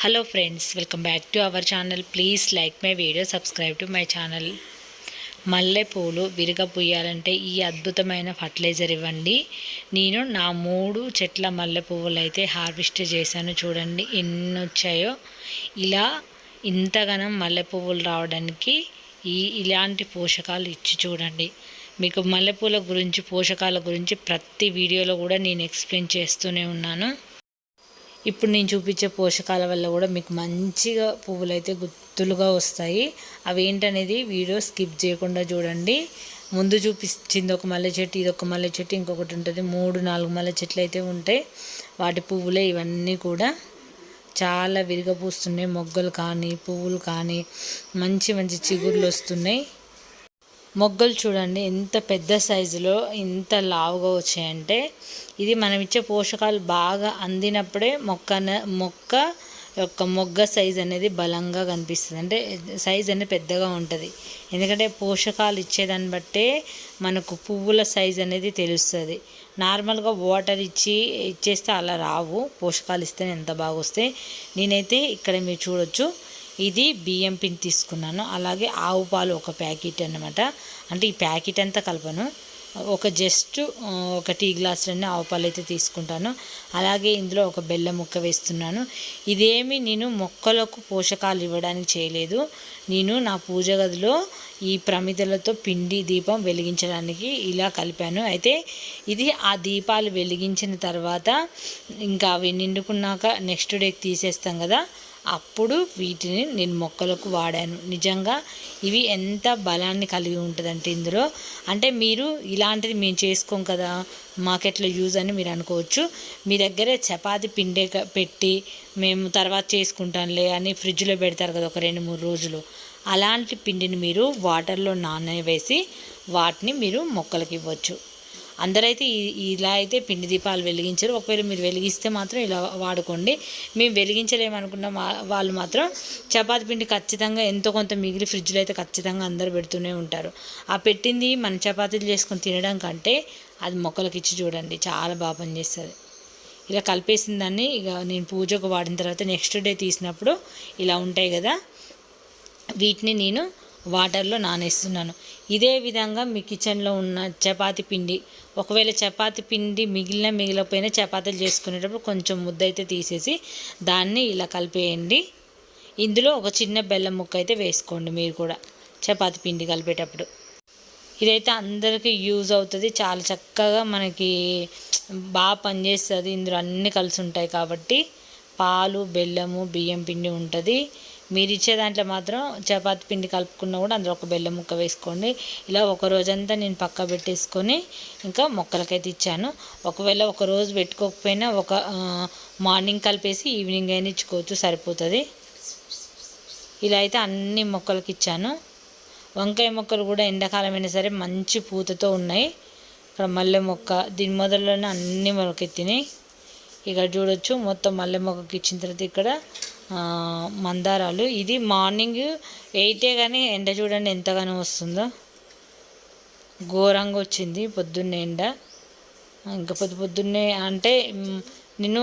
Hello friends welcome back to our channel please like my video subscribe to my channel మల్లెపూలు విరగపుయ్యాలంటే ఈ అద్భుతమైన fertiliser ఇవ్వండి. నేను నా మూడు చెట్ల మల్లె పువ్వులు అయితే హార్వెస్ట్ చేశాను చూడండి ఎన్ని వచ్చాయో ఇలా ఇంతగానం మల్లె పువ్వులు రావడానికి ఈ ఇలాంటి పోషకాలు ఇచ్చి చూడండి. మీకు మల్లెపూల గురించి పోషకాల గురించి ప్రతి వీడియోలో కూడా నేను ఎక్స్ప్లెయిన్ చేస్తూనే ఉన్నాను. ఇప్పుడు నేను చూపించే పోషకాల వల్ల కూడా మీకు మంచిగా పువ్వులు అయితే గుత్తులుగా వస్తాయి. అవి ఏంటనేది వీడియో స్కిప్ చేయకుండా చూడండి. ముందు చూపించింది ఒక మల్లె చెట్టు ఇది ఒక మల్లె చెట్టు ఇంకొకటి ఉంటుంది. మూడు నాలుగు మల్లె చెట్లు అయితే ఉంటాయి. వాటి పువ్వులే ఇవన్నీ కూడా చాలా విరిగపూస్తున్నాయి మొగ్గలు కానీ పువ్వులు కానీ మంచి మంచి చిగుర్లు వస్తున్నాయి. మొగ్గలు చూడండి ఎంత పెద్ద సైజులో ఇంత లావుగా వచ్చాయంటే ఇది మనం ఇచ్చే పోషకాలు బాగా అందినప్పుడే మొక్క మొక్క యొక్క మొగ్గ సైజ్ అనేది బలంగా కనిపిస్తుంది. అంటే సైజ్ అనేది పెద్దగా ఉంటుంది. ఎందుకంటే పోషకాలు ఇచ్చేదాన్ని బట్టే మనకు పువ్వుల సైజ్ అనేది తెలుస్తుంది. నార్మల్గా వాటర్ ఇచ్చి ఇచ్చేస్తే అలా రావు. పోషకాలు ఇస్తే ఎంత బాగా వస్తాయి. నేనైతే ఇక్కడ మీరు చూడొచ్చు. ఇది బియ్యం పిండి తీసుకున్నాను. అలాగే ఆవు పాలు ఒక ప్యాకెట్ అనమాట అంటే ఈ ప్యాకెట్ అంతా కలపను. ఒక జస్ట్ ఒక టీ గ్లాసులన్నీ ఆవు పాలు అయితే తీసుకుంటాను. అలాగే ఇందులో ఒక బెల్లం ముక్క వేస్తున్నాను. ఇదేమి నేను మొక్కలకు పోషకాలు ఇవ్వడానికి చేయలేదు. నేను నా పూజ గదిలో ఈ ప్రమిదలతో పిండి దీపం వెలిగించడానికి ఇలా కలిపాను. అయితే ఇది ఆ దీపాలు వెలిగించిన తర్వాత ఇంకా అవి నిండుకున్నాక నెక్స్ట్ డేకి తీసేస్తాం కదా. అప్పుడు వీటిని నేను మొక్కలకు వాడాను. నిజంగా ఇవి ఎంత బలాన్ని కలిగి ఉంటుందంటే ఇందులో. అంటే మీరు ఇలాంటిది మేము చేసుకోం కదా మార్కెట్లో యూజ్ అని మీరు అనుకోవచ్చు. మీ దగ్గర చపాతి పిండే పెట్టి మేము తర్వాత చేసుకుంటాంలే అని ఫ్రిడ్జ్లో పెడతారు కదా ఒక రెండు మూడు రోజులు. అలాంటి పిండిని మీరు వాటర్లో నానవేసి వాటిని మీరు మొక్కలకి ఇవ్వచ్చు. అందరైతే ఇలా అయితే పిండి దీపాలు వెలిగించరు. ఒకవేళ మీరు వెలిగిస్తే మాత్రం ఇలా వాడుకోండి. మేము వెలిగించలేమనుకున్న వాళ్ళు మాత్రం చపాతి పిండి ఖచ్చితంగా ఎంతో కొంత మిగిలి ఫ్రిడ్జ్లో అయితే ఖచ్చితంగా అందరు పెడుతూనే ఉంటారు. ఆ పెట్టింది మన చపాతీలు చేసుకొని తినడం కంటే అది మొక్కలకి ఇచ్చి చూడండి. చాలా బాగా పనిచేస్తుంది. ఇలా కలిపేసిన దాన్ని ఇక నేను పూజకు వాడిన తర్వాత నెక్స్ట్ డే తీసినప్పుడు ఇలా ఉంటాయి కదా. వీటిని నేను వాటర్లో నానేస్తున్నాను. ఇదే విధంగా మీ కిచెన్లో ఉన్న చపాతి పిండి ఒకవేళ చపాతి పిండి మిగిలిన మిగిలిపోయిన చపాతీలు చేసుకునేటప్పుడు కొంచెం ముద్ద అయితే తీసేసి దాన్ని ఇలా కలిపేయండి. ఇందులో ఒక చిన్న బెల్లం ముక్క అయితే వేసుకోండి మీరు కూడా చపాతి పిండి కలిపేటప్పుడు. ఇదైతే అందరికీ యూజ్ అవుతుంది. చాలా చక్కగా మనకి బాగా పనిచేస్తుంది. ఇందులో అన్నీ కలిసి ఉంటాయి కాబట్టి పాలు బెల్లము బియ్యం పిండి ఉంటుంది. మీరు ఇచ్చే దాంట్లో మాత్రం చపాతి పిండి కలుపుకున్న కూడా అందులో ఒక బెల్లం ముక్క వేసుకోండి. ఇలా ఒక రోజంతా నేను పక్క పెట్టేసుకొని ఇంకా మొక్కలకైతే ఇచ్చాను. ఒకవేళ ఒక రోజు పెట్టుకోకపోయినా ఒక మార్నింగ్ కలిపేసి ఈవినింగ్ అయినా ఇచ్చుకోవచ్చు సరిపోతుంది. ఇలా అయితే అన్ని మొక్కలకి ఇచ్చాను. వంకాయ మొక్కలు కూడా ఎండాకాలం అయినా సరే మంచి పూతతో ఉన్నాయి. ఇక్కడ మల్లె మొక్క దీని మొదల్లోనే అన్ని మొలకెత్తినాయి. ఇక్కడ చూడొచ్చు మొత్తం మల్లె మొక్కకి ఇచ్చిన తర్వాత ఇక్కడ మందారాలు. ఇది మార్నింగ్ ఎయిటే కానీ ఎండ చూడండి ఎంతగానో వస్తుందో. ఘోరంగా వచ్చింది పొద్దున్నే ఎండ. ఇంకా పొద్దు పొద్దున్నే అంటే నేను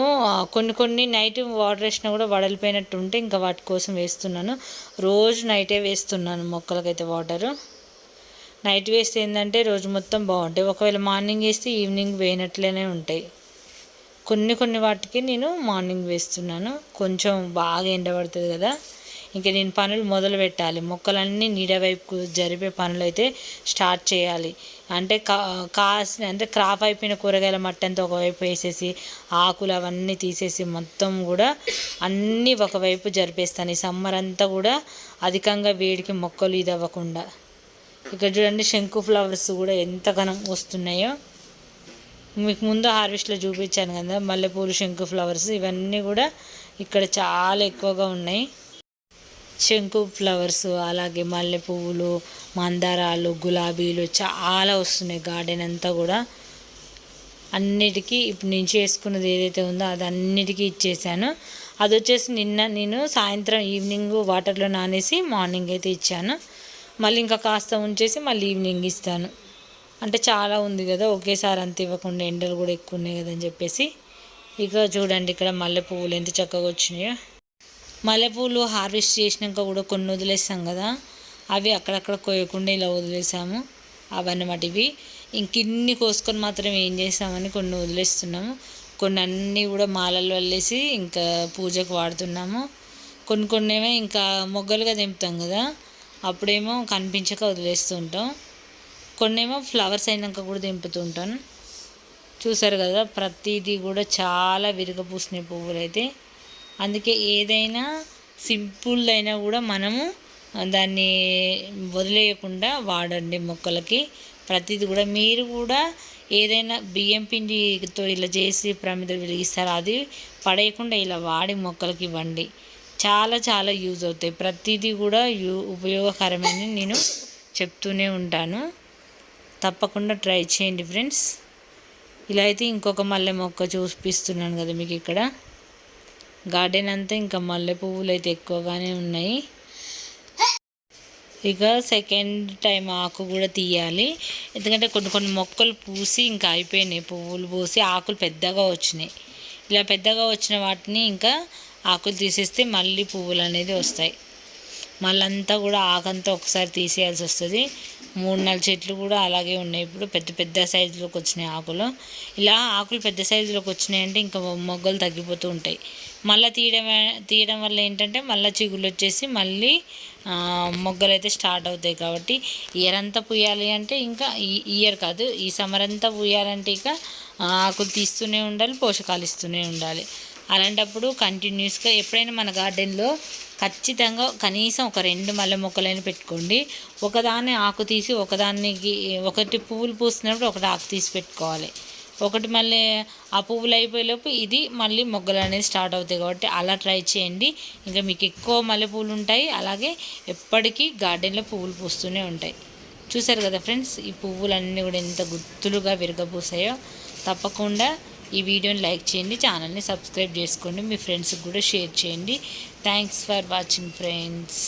కొన్ని కొన్ని నైట్ వాటర్ వేసినా కూడా వడలిపోయినట్టు ఉంటే ఇంకా వాటి కోసం వేస్తున్నాను. రోజు నైటే వేస్తున్నాను మొక్కలకైతే వాటరు. నైట్ వేస్తే ఏంటంటే రోజు మొత్తం బాగుంటాయి. ఒకవేళ మార్నింగ్ వేస్తే ఈవినింగ్ వేయనట్లనే ఉంటాయి. కొన్ని కొన్ని వాటికి నేను మార్నింగ్ వేస్తున్నాను. కొంచెం బాగా ఎండబడుతుంది కదా. ఇంకా నేను పనులు మొదలు పెట్టాలి. మొక్కలన్నీ నీడవైపు జరిపే పనులు అయితే స్టార్ట్ చేయాలి. అంటే కా కాసిన అంటే క్రాప్ అయిపోయిన కూరగాయల మట్టి అంతా ఒకవైపు వేసేసి ఆకులు అవన్నీ తీసేసి మొత్తం కూడా అన్నీ ఒకవైపు జరిపేస్తాను. ఈ సమ్మర్ అంతా కూడా అధికంగా వేడికి మొక్కలు ఇది అవ్వకుండా ఇక్కడ చూడండి శంకు ఫ్లవర్స్ కూడా ఎంతగానో వస్తున్నాయో. మీకు ముందు హార్వెస్ట్లో చూపించాను కదా మల్లెపూలు శంకు ఫ్లవర్స్ ఇవన్నీ కూడా ఇక్కడ చాలా ఎక్కువగా ఉన్నాయి. శంకు ఫ్లవర్స్ అలాగే మల్లె పువ్వులు మందారాలు గులాబీలు చాలా వస్తున్నాయి గార్డెన్ అంతా కూడా. అన్నిటికీ ఇప్పుడు నేను చేసుకున్నది ఏదైతే ఉందో అది అన్నిటికీ ఇచ్చేసాను. అది వచ్చేసి నిన్న నేను సాయంత్రం ఈవినింగ్ వాటర్లో నానేసి మార్నింగ్ అయితే ఇచ్చాను. మళ్ళీ ఇంకా కాస్త ఉంచేసి మళ్ళీ ఈవినింగ్ ఇస్తాను. అంటే చాలా ఉంది కదా ఒకేసారి అంత ఇవ్వకుండా ఎండలు కూడా ఎక్కువ ఉన్నాయి కదా అని చెప్పేసి. ఇక చూడండి ఇక్కడ మల్లెపువ్వులు ఎంత చక్కగా వచ్చినాయో. మల్లెపూలు హార్వెస్ట్ చేసినాక కూడా కొన్ని వదిలేస్తాం కదా అవి అక్కడక్కడ కోయకుండా ఇలా వదిలేసాము. అవన్నమాట ఇవి. ఇంకిన్ని కోసుకొని మాత్రం ఏం చేసామని కొన్ని వదిలేస్తున్నాము. కొన్ని అన్నీ కూడా మాలలు వల్లేసి ఇంకా పూజకు వాడుతున్నాము. కొన్ని కొన్ని ఏమో ఇంకా మొగ్గలుగా తెంపుతాం కదా అప్పుడేమో కనిపించక వదిలేస్తుంటాం. కొన్నేమో ఫ్లవర్స్ అయినాక కూడా దింపుతూ ఉంటాను చూసారు కదా ప్రతిదీ కూడా చాలా విరగపూసినాయి పువ్వులు అయితే అందుకే ఏదైనా సింపుల్ అయినా కూడా మనము దాన్ని వదిలేయకుండా వాడండి మొక్కలకి. ప్రతిదీ కూడా మీరు కూడా ఏదైనా బియ్యం పిండితో ఇలా చేసి ప్రమిదలు వెలిగిస్తారు అది పడేయకుండా ఇలా వాడి మొక్కలకి ఇవ్వండి. చాలా చాలా యూజ్ అవుతాయి. ప్రతిదీ కూడా యూ ఉపయోగకరమని నేను చెప్తూనే ఉంటాను. తప్పకుండా ట్రై చేయండి ఫ్రెండ్స్. ఇలా అయితే ఇంకొక మల్లె మొక్క చూపిస్తున్నాను కదా మీకు ఇక్కడ. గార్డెన్ అంతా ఇంకా మల్లె పువ్వులు అయితే ఎక్కువగానే ఉన్నాయి. ఇక సెకండ్ టైం ఆకు కూడా తీయాలి. ఎందుకంటే కొన్ని కొన్ని మొక్కలు పూసి ఇంకా అయిపోయినాయి. పువ్వులు పూసి ఆకులు పెద్దగా వచ్చినాయి. ఇలా పెద్దగా వచ్చిన వాటిని ఇంకా ఆకులు తీసేస్తే మళ్ళీ పువ్వులు అనేది వస్తాయి. మళ్ళంతా కూడా ఆకంతా ఒకసారి తీసేయాల్సి వస్తుంది. మూడు నాలుగు చెట్లు కూడా అలాగే ఉన్నాయి. ఇప్పుడు పెద్ద పెద్ద సైజులోకి వచ్చినాయి ఆకులు. ఇలా ఆకులు పెద్ద సైజులోకి వచ్చినాయి అంటే ఇంకా మొగ్గలు తగ్గిపోతూ ఉంటాయి. మళ్ళీ తీయడం తీయడం వల్ల ఏంటంటే మళ్ళీ చిగుళ్ళు వచ్చేసి మళ్ళీ మొగ్గలు అయితే స్టార్ట్ అవుతాయి కాబట్టి ఇయర్ అంతా పూయాలి అంటే ఇంకా ఈ ఇయర్ కాదు. ఈ సమ్మర్ అంతా పూయాలంటే ఇక ఆకులు తీస్తూనే ఉండాలి పోషకాలు ఇస్తూనే ఉండాలి. అలాంటప్పుడు కంటిన్యూస్గా ఎప్పుడైనా మన గార్డెన్లో ఖచ్చితంగా కనీసం ఒక రెండు మల్లె మొక్కలైనా పెట్టుకోండి. ఒకదాన్ని ఆకు తీసి ఒకదానికి ఒకటి పువ్వులు పూసినప్పుడు ఒకటి ఆకు తీసి పెట్టుకోవాలి. ఒకటి మళ్ళీ ఆ పువ్వులు అయిపోయేలోపు ఇది మళ్ళీ మొగ్గలు అనేది స్టార్ట్ అవుతాయి కాబట్టి అలా ట్రై చేయండి. ఇంకా మీకు ఎక్కువ మల్లె పువ్వులు ఉంటాయి. అలాగే ఎప్పటికీ గార్డెన్లో పువ్వులు పూస్తూనే ఉంటాయి. చూసారు కదా ఫ్రెండ్స్ ఈ పువ్వులన్నీ కూడా ఎంత గుర్తులుగా విరగపూసాయో తప్పకుండా ఈ వీడియోని లైక్ చేయండి ఛానల్ని సబ్స్క్రైబ్ చేసుకోండి మీ ఫ్రెండ్స్కి కూడా షేర్ చేయండి. Thanks for watching friends